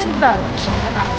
আমি জানলা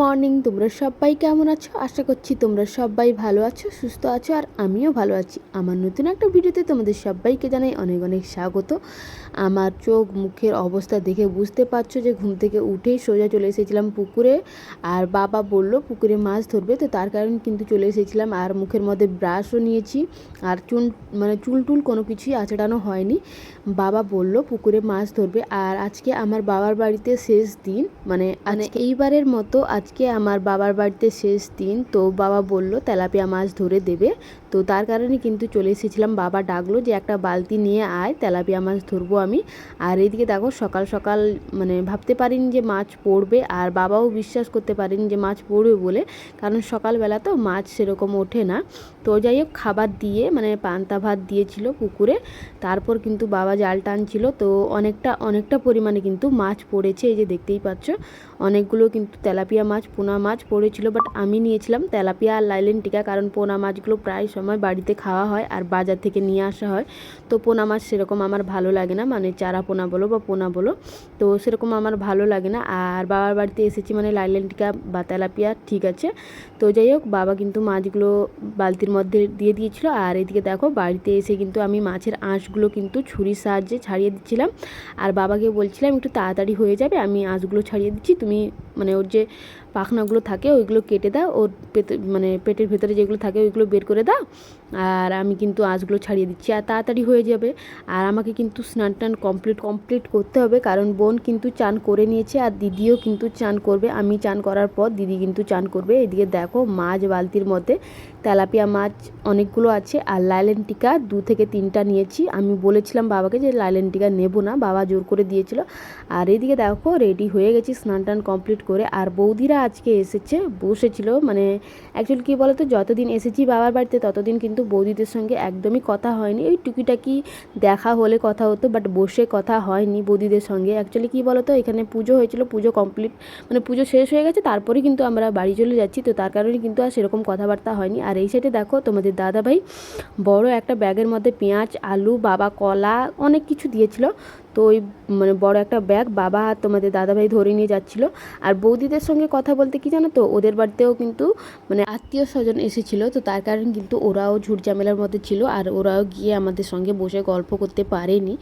মর্নিং, তোমরা সবাই কেমন আছো? আশা করছি তোমরা সবাই ভালো আছো, সুস্থ আছো, আর আমিও ভালো আছি। আমার নতুন একটা ভিডিওতে তোমাদের সবাইকে জানাই অনেক অনেক স্বাগত। আমার চোখ, মুখের অবস্থা দেখে বুঝতে পারছ যে ঘুম থেকে উঠেই সোজা চলে এসেছিলাম পুকুরে। আর বাবা বলল, পুকুরে মাছ ধরবে? তো তার কারণে কিন্তু চলে এসেছিলাম। আর মুখের মধ্যে ব্রাশও নিয়েছি। আর চুল মানে চুল টুল কোনো কিছুই আঁচড়ানো হয়নি। বাবা বলল পুকুরে মাছ ধরবে। আর আজকে আমার বাবার বাড়িতে শেষ দিন মানে মানে এইবারের মতো আজকে আমার বাবার বাড়িতে শেষ দিন। তো বাবা বলল তেলাপিয়া মাছ ধরে দেবে। তো তার কারণে কিন্তু চলে এসেছিলাম। বাবা ডাকলো যে একটা বালতি নিয়ে আয় তেলাপিয়া মাছ ধরবো আমি। আর এইদিকে দেখো সকাল সকাল মানে ভাবতে পারিনি যে মাছ পড়বে আর বাবাও বিশ্বাস করতে পারেনি যে মাছ পড়বে বলে। কারণ সকালবেলা তো মাছ সেরকম ওঠে না। তো যাই হোক খাবার দিয়ে মানে পান্তা ভাত দিয়েছিল পুকুরে। তারপর কিন্তু বাবা জাল টানছিল, তো অনেকটা অনেকটা পরিমাণে কিন্তু মাছ পড়েছে, এই যে দেখতেই পাচ্ছ। অনেকগুলো কিন্তু তেলাপিয়া মাছ, পোনা মাছ পড়েছিল বাট আমি নিয়েছিলাম তেলাপিয়া আর লাইলেন টিকা, কারণ পোনা মাছগুলো প্রায় সময় বাড়িতে খাওয়া হয় আর বাজার থেকে নিয়ে আসা হয়। তো পোনা মাছ সেরকম আমার ভালো লাগে না মানে চারা পোনা বলো বা পোনা বলো, তো সেরকম আমার ভালো লাগে না। আর বাবার বাড়িতে এসেছি মানে লাইলেন টিকা বা তেলাপিয়া, ঠিক আছে। তো যাই হোক, বাবা কিন্তু মাছগুলো বালতির মধ্যে দিয়ে দিয়েছিল, আর এদিকে দেখো বাড়িতে এসে কিন্তু আমি মাছের আঁশগুলো কিন্তু ছুরির সাহায্যে ছাড়িয়ে দিচ্ছিলাম। আর বাবাকে বলছিলাম, একটু তাড়াতাড়ি হয়ে যাবে, আমি আঁশগুলো ছাড়িয়ে দিচ্ছি। তুমি মানে ওর যে পাখনাগুলো থাকে, ওইগুলো কেটে দাও। ওর পেটে মানে পেটের ভেতরে যেগুলো থাকে, ওইগুলো বের করে দাও। আর আমি কিন্তু আঁশগুলো ছাড়িয়ে দিচ্ছি। আর তাড়াতাড়ি হয়ে যাবে। আর আমাকে কিন্তু স্নান টান কমপ্লিট কমপ্লিট করতে হবে। কারণ বোন কিন্তু চান করে নিয়েছে আর দিদিও কিন্তু চান করবে। আমি চান করার পর দিদি কিন্তু চান করবে। এদিকে দেখো মাছ বালতির মধ্যে তেলাপিয়া মাছ অনেকগুলো আছে আর লাইলেন টিকা দু থেকে তিনটা নিয়েছি। আমি বলেছিলাম বাবাকে যে লাইলেন টিকা নেব না। বাবা জোর করে দিয়েছিল। আর এদিকে দেখো রেডি হয়ে গেছি স্নান টান কমপ্লিট করে। আর বৌদিরা আজকে এসেছে, বসেছিল। মানে অ্যাকচুয়ালি কী বলতো, যতদিন এসেছি বাবার বাড়িতে, ততদিন কিন্তু বৌদিদের সঙ্গে একদমই কথা হয়নি। ওই টুকিটাকি দেখা হলে কথা হতো বাট বসে কথা হয়নি বৌদিদের সঙ্গে। অ্যাকচুয়ালি কী বলতো, এখানে পুজো হয়েছিল, পুজো কমপ্লিট মানে পুজো শেষ হয়ে গেছে, তারপরে কিন্তু আমরা বাড়ি চলে যাচ্ছি। তো তার কারণে কিন্তু আর সেরকম কথাবার্তা হয়নি। আর এই সাইডে দেখো, তোমাদের দাদা ভাই বড় একটা ব্যাগের মধ্যে পেঁয়াজ, আলু, বাবা কলা, অনেক কিছু দিয়েছিল। তো ওই মানে বড় একটা ব্যাগ বাবা আর তোমাদের দাদাভাই ধরে নিয়ে যাচ্ছিল। আর বৌদিদের সঙ্গে কথা বলতে কি জানো তো? ওদের বাড়িতেও কিন্তু মানে আত্মীয় স্বজন এসেছিল, তো তার কারণে কিন্তু ওরাও ঝুট ঝামেলার মধ্যে ছিল আর ওরাও গিয়ে আমাদের সঙ্গে বসে গল্প করতে পারেনি।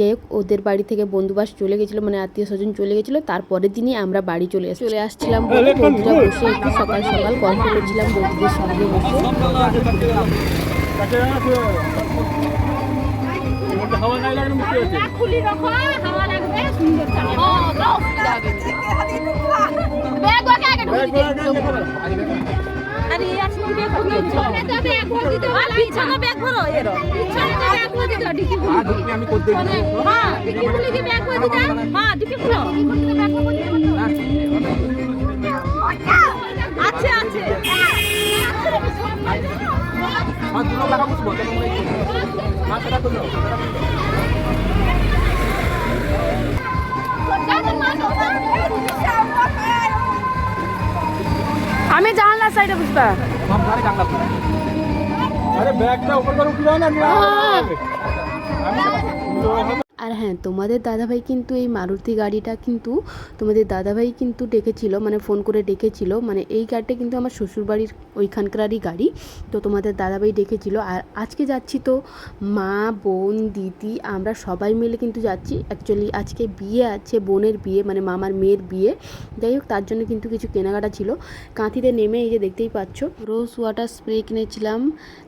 হোক, ওদের বাড়ি থেকে বন্ধুবাস চলে গেছিল মানে আত্মীয় স্বজন চলে গেছিল। তারপরের দিনই আমরা বাড়ি চলে এসে চলে আসছিলাম বলে বন্ধুরা বসে একটু সকাল সকাল গল্প করছিলাম বন্ধুদের সঙ্গে বসে। হাওয়া নাই লাগানো মুক্তি আছে খুলি রাখো হাওয়া লাগবে সুন্দর চালে ও দাও ব্যাগ ওকে আগে ঢুকিয়ে দিই আরে আজকে ব্যাগ খুলে পিছনে তো ব্যাগ ভরে দিতে হবে পিছনে ব্যাগ ভরো এর পিছনে তো ব্যাগ ভরে দিতে ডিকি খুলে আর ঢুকলে আমি করতে দিই হ্যাঁ ডিকি খুলে কি ব্যাগ ভরে দিতে হ্যাঁ ডিকি খুলো আছে আছে Mas dulu kakak mau sebotol mulai itu. Mas kakak dulu. আমি জানলার সাইডে বুঝবা আরে ব্যাগটা উপর করে উঠে যাও না হ্যাঁ তোমাদের দাদাভাই কিন্তু এই মারুতি গাড়িটা কিন্তু তোমাদের দাদাভাই কিন্তু ডেকেছিল মানে ফোন করে ডেকেছিল মানে এই গাড়িটা কিন্তু আমার শ্বশুরবাড়ির ওইখানকারই গাড়ি, তো তোমাদের দাদাভাই ডেকেছিল। আর আজকে যাচ্ছি তো মা, বোন, দিদি, আমরা সবাই মিলে কিন্তু যাচ্ছি। অ্যাকচুয়ালি আজকে বিয়ে আছে, বোনের বিয়ে মানে মামার মেয়ের বিয়ে। যাই হোক, তার জন্য কিন্তু কিছু কেনাকাটা ছিল। কাঁথিতে নেমে এই যে দেখতেই পাচ্ছ রোজ ওয়াটার স্প্রে কিনেছিলাম।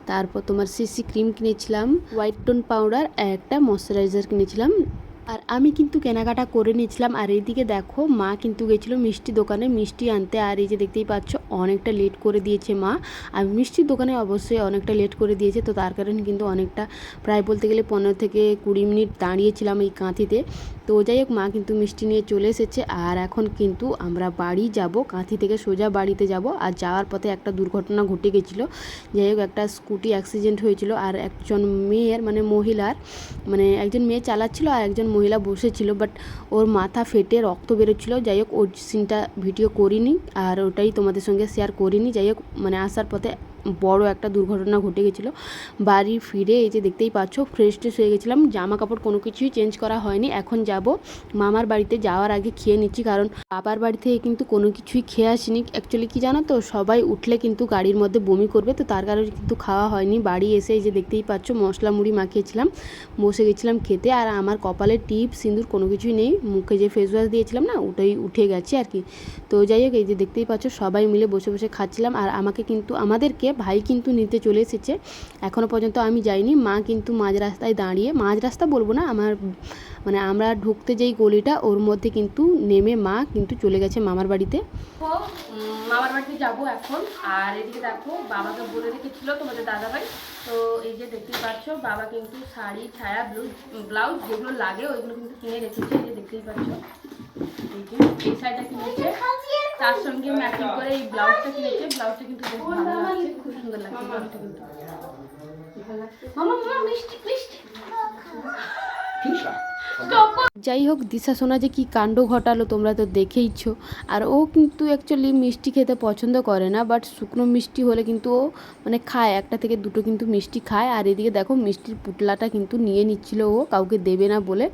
তারপর তোমার সিসি ক্রিম কিনেছিলাম হোয়াইট টোন পাউডার একটা ময়শ্চারাইজার কিনেছিলাম। আর আমি কিন্তু কেনাকাটা করে নিয়েছিলাম, আর এইদিকে দেখো মা কিন্তু গেছিল মিষ্টি দোকানে, মিষ্টি আনতে। আর এই যে দেখতেই পাচ্ছ, অনেকটা লেট করে দিয়েছে মা। আর মিষ্টির দোকানে অবশ্যই অনেকটা লেট করে দিয়েছে, তো তার কারণে কিন্তু অনেকটা, প্রায় বলতে গেলে পনেরো থেকে কুড়ি মিনিট দাঁড়িয়েছিলাম এই কাঁথিতে। তো যাই হোক, মা কিন্তু মিষ্টি নিয়ে চলে এসেছে। আর এখন কিন্তু আমরা বাড়ি যাব, কাঁথি থেকে সোজা বাড়িতে যাব। আর যাওয়ার পথে একটা দুর্ঘটনা ঘটে গেছিল। যাই হোক, একটা স্কুটি অ্যাক্সিডেন্ট হয়েছিল। আর একজন মেয়ের মানে মহিলার মানে একজন মেয়ে চালাচ্ছিল আর একজন মহিলা বসেছিল। বাট ওর মাথা ফেটে রক্ত বেরোচ্ছিলো। যাই হোক ওর সিনটা ভিডিও করিনি। আর ওটাই তোমাদের সঙ্গে শেয়ার করিনি। যাই হোক মানে আসার পথে বড় একটা দুর্ঘটনা ঘটে গেছিল। বাড়ি ফিরে এই যে দেখতেই পাচ্ছ ফ্রেশ ট্রেশ হয়ে গেছিলাম। জামা কাপড় কোনো কিছুই চেঞ্জ করা হয়নি। এখন যাব মামার বাড়িতে যাওয়ার আগে খেয়ে নিচ্ছি, কারণ বাবার বাড়ি থেকে কিন্তু কোনো কিছুই খেয়ে আসিনি। অ্যাকচুয়ালি কি জানো তো, সবাই উঠলে কিন্তু গাড়ির মধ্যে বমি করবে, তো তার কারণে কিন্তু খাওয়া হয়নি। বাড়ি এসে এই যে দেখতেই পাচ্ছ, মশলা মুড়ি মাখিয়েছিলাম, বসে গেছিলাম খেতে। আর আমার কপালে টিপ সিঁদুর কোনো কিছুই নেই। মুখে যে ফেস ওয়াশ দিয়েছিলাম না, ওটাই উঠে গেছে আর কি। তো যাই হোক, এই যে দেখতেই পাচ্ছ, সবাই মিলে বসে বসে খাচ্ছিলাম। আর আমাকে কিন্তু, আমাদেরকে ভাই কিন্তু নিতে চলে এসেছে। এখনও পর্যন্ত আমি যাইনি, মা কিন্তু মাঝ রাস্তায় দাঁড়িয়ে, মাঝ রাস্তা বলব না, আমার মানে আমরা ঢুকতে যেই গলিটা ওর মধ্যে কিন্তু নেমে মা কিন্তু চলে গেছে মামার বাড়িতে। মামার বাড়িতে যাব এখন। আর এদিকে দেখো বাবাকে বলে রেখেছিল তোমাদের দাদাভাই। তো এই যে দেখতেই পাচ্ছ বাবা কিন্তু শাড়ি ছায়া ব্লাউজ ব্লাউজ যেগুলো লাগে ওইগুলো কিন্তু কিনে রেখেছে এই যে দেখতেই পাচ্ছ। এই যে এই শাড়িটা কিনেছে। তার সঙ্গে ম্যাচিং করে এই ব্লাউজটা কিনেছে। ব্লাউজটা কিন্তু বেশ ভালো লাগছে খুব সুন্দর লাগছে। ব্লাউজটা কিন্তু। মামা মামা মিষ্টি মিষ্টি। যাই হোক, দিশা সোনা যে কী কাণ্ড ঘটালো তোমরা তো দেখেইছো। আর ও কিন্তু অ্যাকচুয়ালি মিষ্টি খেতে পছন্দ করে না বাট শুকনো মিষ্টি হলে কিন্তু ও মানে খায়। একটা থেকে দুটো কিন্তু মিষ্টি খায়। আর এদিকে দেখো, মিষ্টির পুটলাটা কিন্তু নিয়ে নিচ্ছিল ও, কাউকে দেবে না বলে।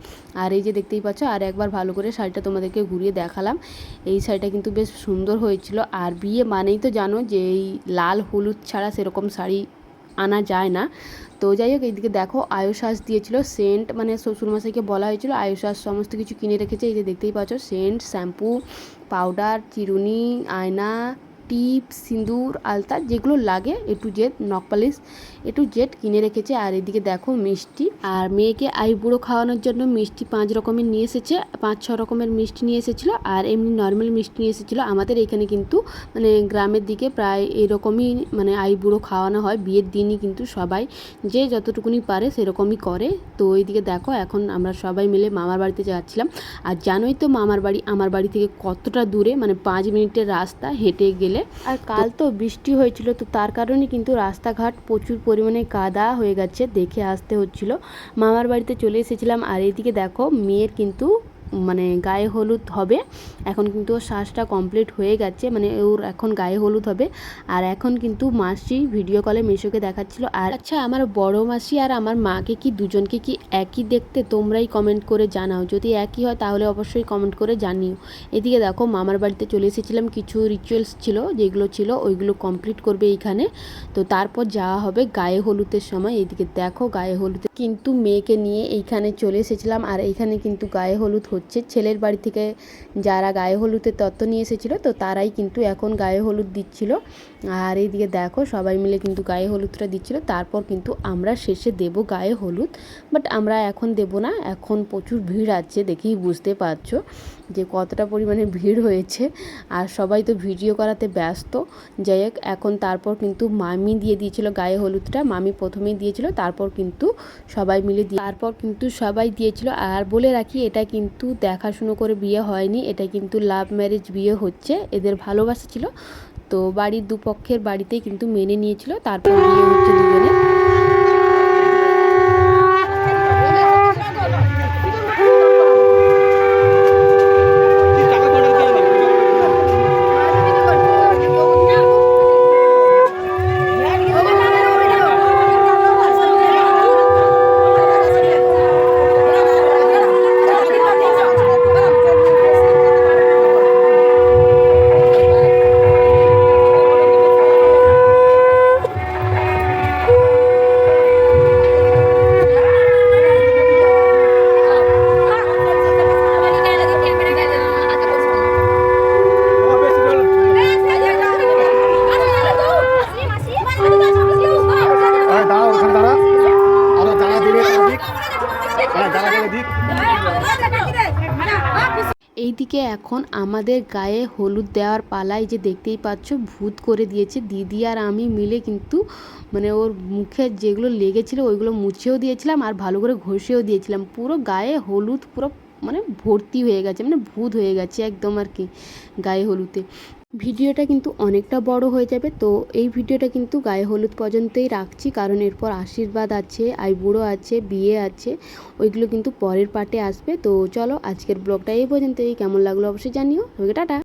আর এই যে দেখতেই পাচ্ছ, আর একবার ভালো করে শাড়িটা তোমাদেরকে ঘুরিয়ে দেখালাম। এই শাড়িটা কিন্তু বেশ সুন্দর হয়েছিল। আর বিয়ে মানেই তো জানো যে এই লাল, হলুদ ছাড়া সেরকম শাড়ি আনা যায় না। তো যাই হোক, এইদিকে দেখো আয়ুশ্বাস দিয়েছিল, সেন্ট মানে শ্বশুরমশাইকে বলা হয়েছিল। আয়ুশ্বাস সমস্ত কিছু কিনে রেখেছে, এই যে দেখতেই পাচ্ছ, সেন্ট, শ্যাম্পু, পাউডার, চিরুনি, আয়না টিপ, সিঁদুর আলতা যেগুলো লাগে এ টু জেড নখ পালিশ এ টু জেড কিনে রেখেছে। আর এদিকে দেখো মিষ্টি। আর মেয়েকে আইবুড়ো খাওয়ানোর জন্য মিষ্টি পাঁচ রকমের নিয়ে এসেছে, পাঁচ ছ রকমের মিষ্টি নিয়ে এসেছিল। আর এমনি নর্মাল মিষ্টি নিয়ে এসেছিল। আমাদের এখানে কিন্তু মানে গ্রামের দিকে প্রায় এরকমই মানে আইবুড়ো খাওয়ানো হয়। বিয়ের দিনই কিন্তু সবাই যে যতটুকুনি পারে সেরকমই করে। তো ওইদিকে দেখো এখন আমরা সবাই মিলে মামার বাড়িতে যাচ্ছিলাম। আর জানোই তো মামার বাড়ি, আমার বাড়ি থেকে কতটা দূরে? মানে পাঁচ মিনিটের রাস্তা হেঁটে গেলে আর কাল তো বৃষ্টি হয়েছিল, তো তার কারণে কিন্তু রাস্তাঘাট প্রচুর পরিমাণে কাদা হয়ে গেছে, দেখে আসতে হচ্ছিল। মামার বাড়িতে চলে এসেছিলাম, আর এইদিকে দেখো মেয়ের কিন্তু মানে গায়ে হলুদ হবে। এখন কিন্তু ওর শ্বাসটা কমপ্লিট হয়ে গেছে মানে ওর এখন গায়ে হলুদ হবে। আর এখন কিন্তু মাসি ভিডিও কলে মেশোকে দেখাচ্ছিল। আর আচ্ছা আমার বড় মাসি আর আমার মাকে কি দুজনকে কি একই দেখতে তোমরাই কমেন্ট করে জানাও? যদি একই হয়, তাহলে অবশ্যই কমেন্ট করে জানিও। এদিকে দেখো, মামার বাড়িতে চলে এসেছিলাম, কিছু রিচুয়ালস ছিল, যেগুলো ছিল, ওইগুলো কমপ্লিট করবে এইখানে। তো তারপর যাওয়া হবে গায়ে হলুদের সময়। এদিকে দেখো, গায়ে হলুদে। কিন্তু মেয়েকে নিয়ে এইখানে চলে এসেছিলাম, আর এইখানে কিন্তু গায়ে হলুদ হচ্ছে, ছেলের বাড়ি থেকে যারা গায়ে হলুদের তত্ত্ব নিয়ে এসেছিল, তো তারাই কিন্তু এখন গায়ে হলুদ দিচ্ছিল। আর এইদিকে দেখো, সবাই মিলে কিন্তু গায়ে হলুদটা দিচ্ছিল। তারপর কিন্তু আমরা শেষে দেব গায়ে হলুদ। বাট আমরা এখন দেব না, এখন প্রচুর ভিড় আছে দেখেই বুঝতে পারছ। যে কতটা পরিমাণে ভিড় হয়েছে। আর সবাই তো ভিডিও করাতে ব্যস্ত। যাই হোক, এখন তারপর কিন্তু মামি দিয়ে দিয়েছিল গায়ে হলুদটা। মামি প্রথমেই দিয়েছিল, তারপর কিন্তু সবাই মিলে দিয়ে তারপর কিন্তু সবাই দিয়েছিল। আর বলে রাখি, এটা কিন্তু দেখাশুনো করে বিয়ে হয়নি। এটা কিন্তু লাভ ম্যারেজ বিয়ে হচ্ছে। এদের ভালোবাসা ছিল। তো বাড়ির দুপক্ষের বাড়িতেই কিন্তু মেনে নিয়েছিল। তারপর বিয়ে হচ্ছে দুজনে। এইদিকে এখন আমাদের গায়ে হলুদ দেওয়ার পালায় যে দেখতেই পাচ্ছ, ভূত করে দিয়েছে। দিদি আর আমি মিলে কিন্তু মানে ওর মুখে যেগুলো লেগেছিল ওইগুলো মুছেও দিয়েছিলাম আর ভালো করে ঘষেও দিয়েছিলাম। পুরো গায়ে হলুদ, পুরো মানে ভর্তি হয়ে গেছে মানে ভূত হয়ে গেছে একদম আর কি গায়ে হলুদে। ভিডিওটা কিন্তু অনেকটা বড় হয়ে যাবে, তো এই ভিডিওটা কিন্তু গায়ে হলুদ পর্যন্তই রাখছি, কারণ এরপর আশীর্বাদ আছে আইবুড়ো আছে, বিয়ে আছে, ওইগুলো কিন্তু পরের পার্টে আসবে, তো চলো আজকের ব্লগটা এই পর্যন্তই, কেমন লাগল অবশ্যই জানিও টাটা।